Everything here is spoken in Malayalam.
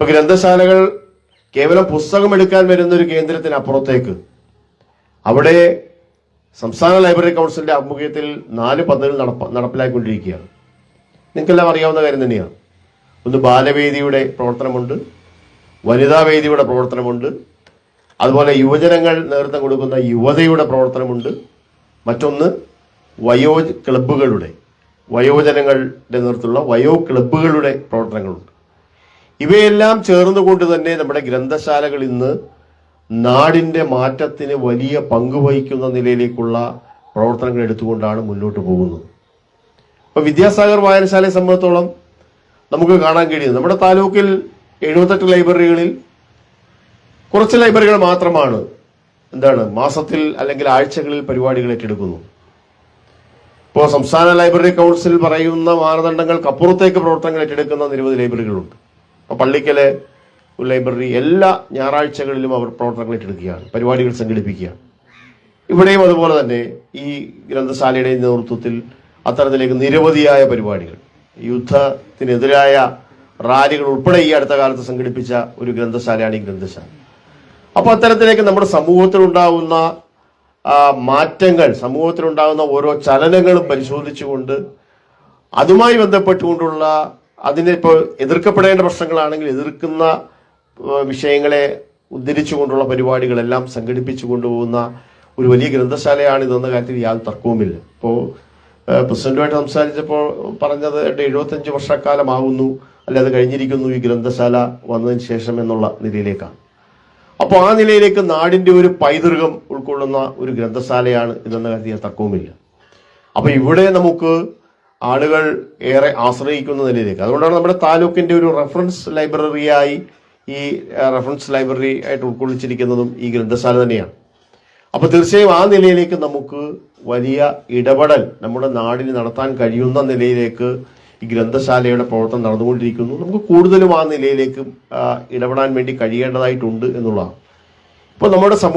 ഇപ്പൊ ഗ്രന്ഥശാലകൾ കേവലം പുസ്തകം എടുക്കാൻ വരുന്ന ഒരു കേന്ദ്രത്തിന് അപ്പുറത്തേക്ക് അവിടെ സംസ്ഥാന ലൈബ്രറി കൗൺസിലിന്റെ ആഭിമുഖ്യത്തിൽ നാല് പദ്ധതികൾ നടപ്പ നടപ്പിലാക്കിക്കൊണ്ടിരിക്കുകയാണ് നിങ്ങൾക്കെല്ലാം അറിയാവുന്ന കാര്യം തന്നെയാണ്. ഒന്ന് ബാലവേദിയുടെ പ്രവർത്തനമുണ്ട് വനിതാ വേദിയുടെ പ്രവർത്തനമുണ്ട് അതുപോലെ യുവജനങ്ങൾ നേതൃത്വം കൊടുക്കുന്ന യുവതയുടെ പ്രവർത്തനമുണ്ട്. മറ്റൊന്ന് വയോ ക്ലബ്ബുകളുടെ വയോജനങ്ങളുടെ നേതൃത്വമുള്ള വയോ ക്ലബ്ബുകളുടെ പ്രവർത്തനങ്ങളുണ്ട്. ഇവയെല്ലാം ചേർന്നുകൊണ്ട് തന്നെ നമ്മുടെ ഗ്രന്ഥശാലകൾ ഇന്ന് നാടിന്റെ മാറ്റത്തിന് വലിയ പങ്ക് വഹിക്കുന്ന നിലയിലേക്കുള്ള പ്രവർത്തനങ്ങൾ എടുത്തുകൊണ്ടാണ് മുന്നോട്ട് പോകുന്നത്. ഇപ്പൊ വിദ്യാസാഗർ വായനശാലയെ സംബന്ധിച്ചോളം നമുക്ക് കാണാൻ കഴിയും നമ്മുടെ താലൂക്കിൽ എഴുപത്തെട്ട് ലൈബ്രറികളിൽ കുറച്ച് ലൈബ്രറികൾ മാത്രമാണ് എന്താണ് മാസത്തിൽ അല്ലെങ്കിൽ ആഴ്ചകളിൽ പരിപാടികൾ ഏറ്റെടുക്കുന്നു. ഇപ്പോൾ സംസ്ഥാന ലൈബ്രറി കൗൺസിൽ പറയുന്ന മാനദണ്ഡങ്ങൾക്കപ്പുറത്തേക്ക് പ്രവർത്തനങ്ങൾ ഏറ്റെടുക്കുന്ന നിരവധി ലൈബ്രറികളുണ്ട്. അപ്പോൾ പള്ളിക്കലെ ലൈബ്രറി എല്ലാ ഞായറാഴ്ചകളിലും അവർ പ്രവർത്തനങ്ങൾ ഏറ്റെടുക്കുകയാണ് പരിപാടികൾ സംഘടിപ്പിക്കുകയാണ്. ഇവിടെയും അതുപോലെ തന്നെ ഈ ഗ്രന്ഥശാലയുടെ നേതൃത്വത്തിൽ അത്തരത്തിലേക്ക് നിരവധിയായ പരിപാടികൾ യുദ്ധത്തിനെതിരായ റാലികൾ ഉൾപ്പെടെ ഈ അടുത്ത കാലത്ത് സംഘടിപ്പിച്ച ഒരു ഗ്രന്ഥശാലയാണ് ഈ ഗ്രന്ഥശാല. അപ്പോൾ അത്തരത്തിലേക്ക് നമ്മുടെ സമൂഹത്തിലുണ്ടാകുന്ന മാറ്റങ്ങൾ സമൂഹത്തിലുണ്ടാകുന്ന ഓരോ ചലനങ്ങളും പരിശോധിച്ചുകൊണ്ട് അതുമായി ബന്ധപ്പെട്ടുകൊണ്ടുള്ള അതിനെ ഇപ്പോൾ എതിർക്കപ്പെടേണ്ട പ്രശ്നങ്ങളാണെങ്കിൽ എതിർക്കുന്ന വിഷയങ്ങളെ ഉദ്ധരിച്ചുകൊണ്ടുള്ള പരിപാടികളെല്ലാം സംഘടിപ്പിച്ചു കൊണ്ടുപോകുന്ന ഒരു വലിയ ഗ്രന്ഥശാലയാണ് ഇതെന്ന കാര്യത്തിൽ യാതൊരു തർക്കവുമില്ല. ഇപ്പോൾ പ്രസിഡന്റുമായിട്ട് സംസാരിച്ചപ്പോൾ പറഞ്ഞത് എഴുപത്തഞ്ച് വർഷക്കാലമാകുന്നു അല്ലെ അത് കഴിഞ്ഞിരിക്കുന്നു ഈ ഗ്രന്ഥശാല വന്നതിന് ശേഷം എന്നുള്ള നിലയിലേക്കാണ്. അപ്പോൾ ആ നിലയിലേക്ക് നാടിന്റെ ഒരു പൈതൃകം ഉൾക്കൊള്ളുന്ന ഒരു ഗ്രന്ഥശാലയാണ് ഇതെന്ന കാര്യത്തിൽ തർക്കവുമില്ല. അപ്പോൾ ഇവിടെ നമുക്ക് ആളുകൾ ഏറെ ആശ്രയിക്കുന്ന നിലയിലേക്ക് അതുകൊണ്ടാണ് നമ്മുടെ താലൂക്കിന്റെ ഒരു റെഫറൻസ് ലൈബ്രറിയായി ഈ റെഫറൻസ് ലൈബ്രറി ആയിട്ട് ഉൾക്കൊള്ളിച്ചിരിക്കുന്നതും ഈ ഗ്രന്ഥശാല തന്നെയാണ്. അപ്പോൾ തീർച്ചയായും ആ നിലയിലേക്ക് നമുക്ക് വലിയ ഇടപെടൽ നമ്മുടെ നാടിന് നടത്താൻ കഴിയുന്ന നിലയിലേക്ക് ഈ ഗ്രന്ഥശാലയുടെ പ്രവർത്തനം നടന്നുകൊണ്ടിരിക്കുന്നു. നമുക്ക് കൂടുതലും ആ നിലയിലേക്ക് ഇടപെടാൻ വേണ്ടി കഴിയേണ്ടതായിട്ടുണ്ട് എന്നുള്ളതാണ്. ഇപ്പൊ നമ്മുടെ സമൂഹ